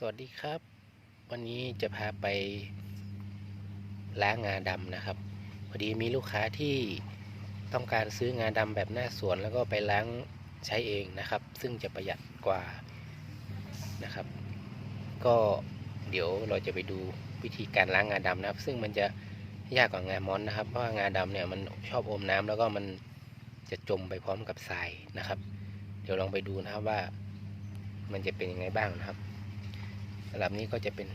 สวัสดีครับ วันนี้จะพาไปล้างงาดำนะครับพอดีมีลูกค้าที่ต้องการซื้องาดำแบบหน้าสวนแล้วก็ไปล้างใช้เองนะครับ ซึ่งจะประหยัดกว่านะครับ ก็เดี๋ยวเราจะไปดูวิธีการล้างงาดำนะครับ ซึ่งมันจะยากกว่างามอนนะครับ เพราะว่างาดำเนี่ยมันชอบอมน้ำแล้วก็มันจะจมไปพร้อมกับทรายนะครับ เดี๋ยวลองไปดูนะครับว่ามันจะเป็นยังไงบ้างนะครับ หรับนี้ก็จะเป็น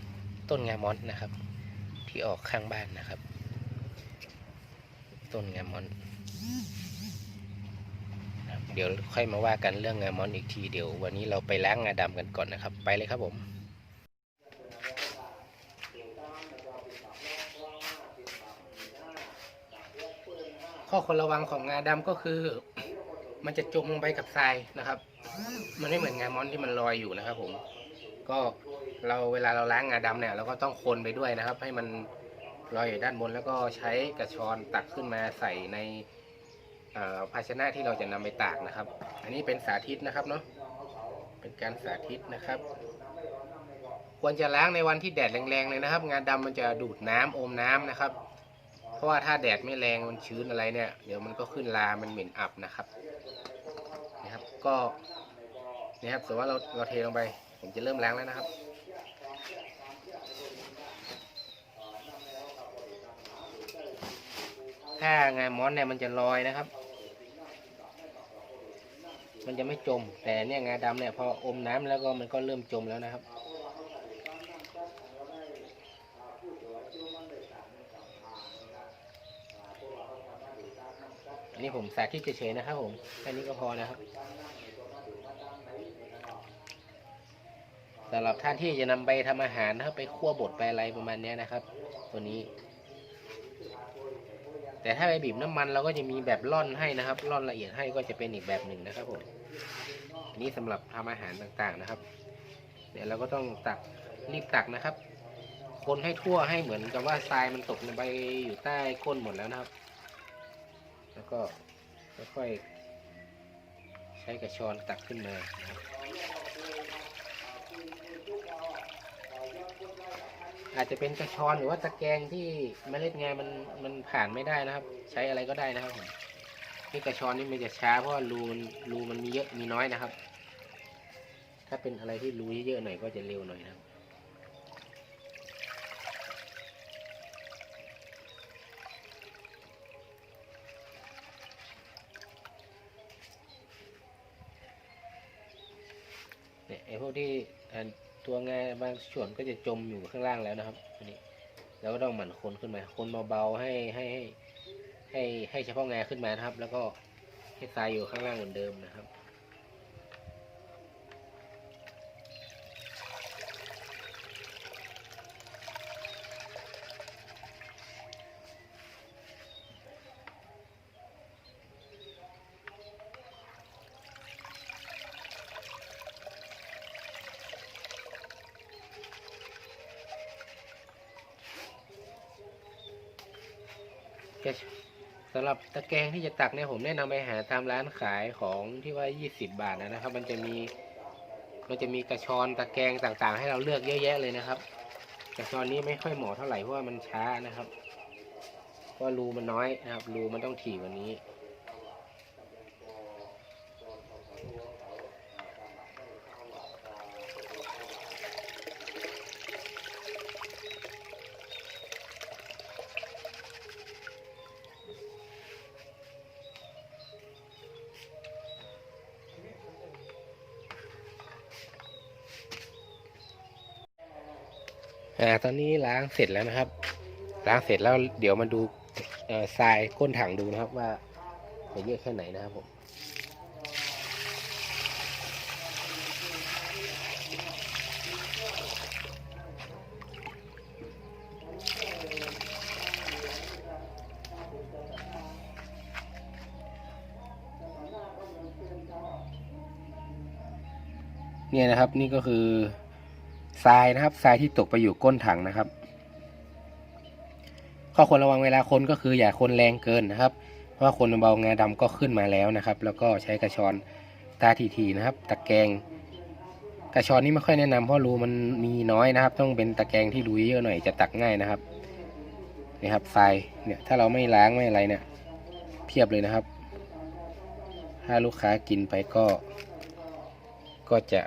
ต้นงามอนนะครับ ที่ออกข้างบ้านนะครับ ต้นงามอนเดี๋ยวค่อยมาว่ากันเรื่องงามอนอีกทีเดี๋ยว วันนี้เราไปล้างงาดำกันก่อนนะครับ ไปเลยครับผมข้อควรระวังของงาดำก็คือ มันจะจมลงไปกับทรายนะครับ มันไม่เหมือนงามอนที่มันลอยอยู่นะครับผม ก็เราเวลาเราล้างงาดำเนี่ยเราก็ต้องคนไปด้วยนะครับ ให้มันลอยอยู่ด้านบนแล้วก็ใช้กระชอนตักขึ้นมาใส่ในภาชนะที่เราจะนำไปตากนะครับ อันนี้เป็นสาธิตนะครับเนาะเป็นการสาธิตนะครับ ควรจะล้างในวันที่แดดแรงๆเลยนะครับ งาดำมันจะดูดน้ำอมน้ำนะครับ เพราะว่าถ้าแดดไม่แรงมันชื้นอะไรเนี่ย เดี๋ยวมันก็ขึ้นลามันเหม็นอับนะครับนะครับก็นี่ครับสมมติว่าเราเราเทลงไป ผมจะเริ่มล้างแล้วนะครับถ้างามอนเนี่ยมันจะลอยนะครับ มันจะไม่จม แต่เนี่ยงาดำเนี่ยพออมน้ำแล้วก็มันก็เริ่มจมแล้วนะครับ อันนี้ผมสาธิตเฉยๆนะครับผมแค่นี้ก็พอนะครับ สำหรับท่านที่จะนำไปทำอาหารนะครับไปคั่วบดไปอะไรประมาณนี้นะครับ ตัวนี้ แต่ถ้าไปบีบน้ำมันเราก็จะมีแบบร่อนให้นะครับร่อนละเอียดให้ก็จะเป็นอีกแบบหนึ่งนะครับผมนนี้สำหรับทำอาหารต่างๆนะครับ เดี๋ยวเราก็ต้องตักรีบตักนะครับ คนให้ทั่วให้เหมือนกับว่าทรายมันตกลงไปอยู่ใต้ก้นหมดแล้วนะครับ แล้วก็ค่อยๆใช้กระชอนตักขึ้นมานะครับ อาจจะเป็นกระชอนหรือว่าตะแกรงที่เมล็ดงามันมันผ่านไม่ได้นะครับ ใช้อะไรก็ได้นะครับผมนี่กระชอนนี่มันจะช้าเพราะรูมันรูมันมีเยอะมีน้อยนะครับ ถ้าเป็นอะไรที่รูเยอะๆหน่อยก็จะเร็วหน่อยนะครับเนี่ยไอ้พวกที่ ตัวงาบางส่วนก็จะจมอยู่ข้างล่างแล้วนะครับอันนี้เราก็ต้องหมั่นคนขึ้นมา คนเบาๆให้ให้ให้ให้ให้เฉพาะงาขึ้นมานะครับ แล้วก็ให้ทรายอยู่ข้างล่างเหมือนเดิมนะครับ สำหรับตะแกรงที่จะตักเนี่ยผมแนะนำไปหาตามร้านขายของที่ว่า 20 บาทนะครับ มันจะมีมันจะมีกระชอนตะแกรงต่างๆ ให้เราเลือกเยอะแยะเลยนะครับ กระชอนนี้ไม่ค่อยเหมาะเท่าไหร่เพราะว่ามันช้านะครับเพราะรูมันน้อยนะครับรูมันต้องถี่กว่านี้ อ่าตอนนี้ล้างเสร็จแล้วนะครับ ล้างเสร็จแล้วเดี๋ยวมาดูทรายก้นถังดูนะครับว่าจะเยอะแค่ไหนนะครับผมเนี่ยนะครับนี่ก็คือ ทรายนะครับทรายที่ตกไปอยู่ก้นถังนะครับ ข้อควรระวังเวลาคนก็คืออย่าคนแรงเกินนะครับ เพราะว่าคนเบางาดำก็ขึ้นมาแล้วนะครับ แล้วก็ใช้กระชอนตาทีๆนะครับ ตะแกรงกระชอนนี่ไม่ค่อยแนะนำเพราะรูมันมีน้อยนะครับ ต้องเป็นตะแกรงที่รูเยอะหน่อยจะตักง่ายนะครับนี่ครับทรายเนี่ยถ้าเราไม่ล้างไม่อะไรเนี่ยเพียบเลยนะครับ ถ้าลูกค้ากินไปก็ ก็จะ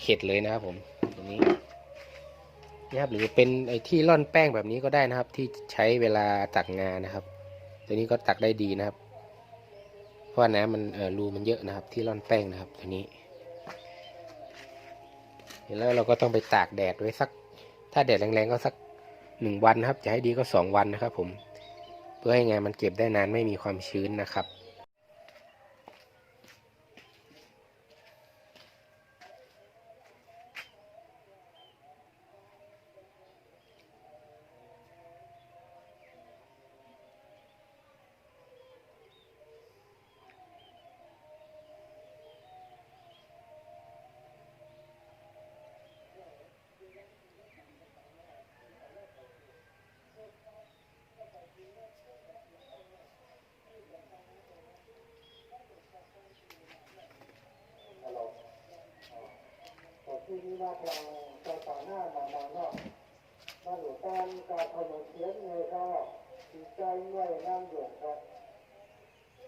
เข็ดเลยนะครับผม ตรงนี้นะครับหรือเป็นไอ้ที่ร่อนแป้งแบบนี้ก็ได้นะครับ ที่ใช้เวลาตักงานนะครับ ตัวนี้ก็ตักได้ดีนะครับ เพราะว่าน้ำมันเออรูมันเยอะนะครับ ที่ร่อนแป้งนะครับ ตัวนี้แล้วเราก็ต้องไปตากแดดไว้สัก ถ้าแดดแรงๆก็สักหนึ่งวันนะครับ จะให้ดีก็สองวันนะครับ ผม เพื่อให้งานมันเก็บได้นานไม่มีความชื้นนะครับ ว่าเราจะต่อหน้ามามาเนาะมาหลวงตามการขนมเทียนเลยก็ดีใจไว้นั่งหลวงครับ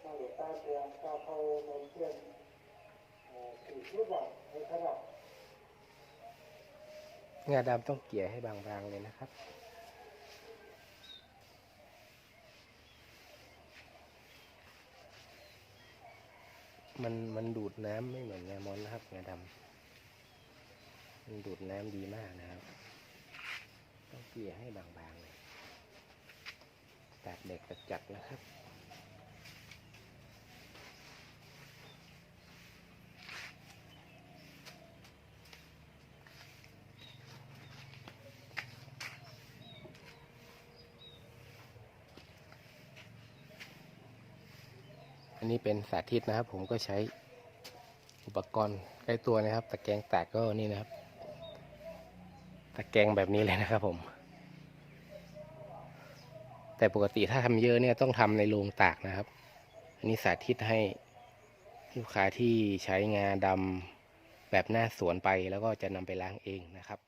มาหลวงตาเตียงการขนมเทียนสี่รูปแบบในขนาดงาดำต้องเกลี่ยให้บางๆเลยนะครับมันมันดูดน้ำไม่เหมือนงามอนนะครับงาดำ มันดูดน้ำดีมากนะครับ ต้องเกลี่ยให้บางๆเลยตากแดดจัดๆนะครับอันนี้เป็นสาธิตนะครับ ผมก็ใช้อุปกรณ์ใกล้ตัวนะครับตะแกรงแตกก็นี่นะครับ ตะแกรงแบบนี้เลยนะครับผม แต่ปกติถ้าทำเยอะเนี่ยต้องทำในโรงตากนะครับ อันนี้สาธิตให้ลูกค้าที่ใช้งาดำแบบหน้าสวนไปแล้วก็จะนำไปล้างเองนะครับ